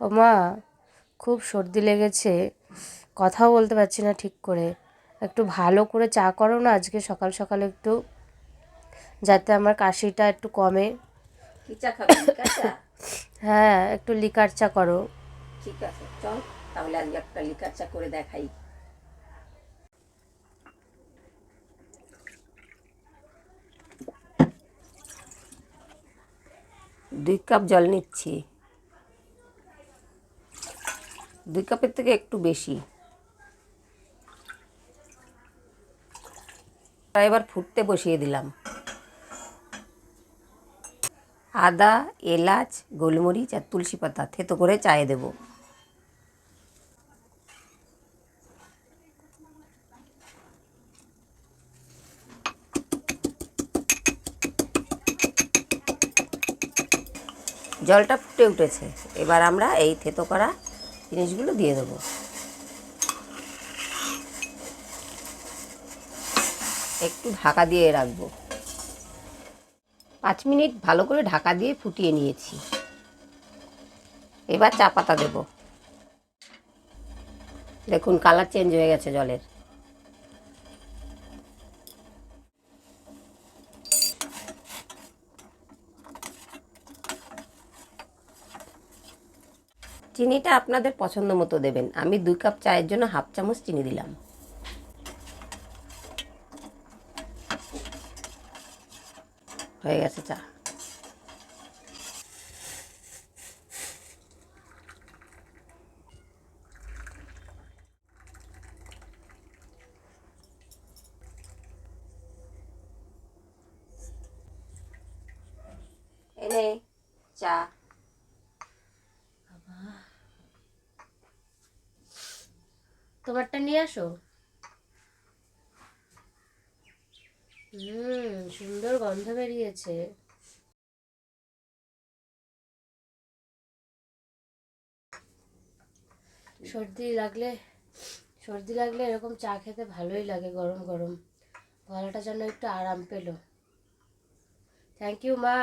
ও মা খুব সর্দি লেগেছে। কথাও বলতে পারছি না ঠিক করে। একটু ভালো করে চা করো না আজকে সকাল সকাল একটু যাতে আমার কাশিটা একটু কমে। হ্যাঁ একটু লিকার চা করো। ঠিক আছে চল তাহলে আজকে একটা লিকার চা করে দেখাই। দুই কাপ জল নিচ্ছি। দুই কাপের থেকে একটু বেশি। এবার ফুটতে বসিয়ে দিলাম। আদা, এলাচ, গোলমরিচ আর তুলসী পাতা থেতো করে চায়ে দেব। জলটা ফুটে উঠেছে। এবার আমরা এই থেতো করা জিনিসগুলো দিয়ে দেবো। একটু ঢাকা দিয়ে রাখব। পাঁচ মিনিট ভালো করে ঢাকা দিয়ে ফুটিয়ে নিয়েছি। এবার চা পাতা দেবো। দেখুন, কালার চেঞ্জ হয়ে গেছে জলের। চিনিটা আপনাদের পছন্দ মতো দেবেন। আমি দুই কাপ চায়ের জন্য হাফ চামচ চিনি দিলাম। হয়ে গেছে চা। এনে চা। তোমারটা নিয়ে আসো। হুম, সুন্দর গন্ধ বেরিয়েছে। সর্দি লাগলে সর্দি লাগলে এরকম চা খেতে ভালোই লাগে গরম গরম। গলাটা যেন একটু আরাম পেল। থ্যাংক ইউ মা।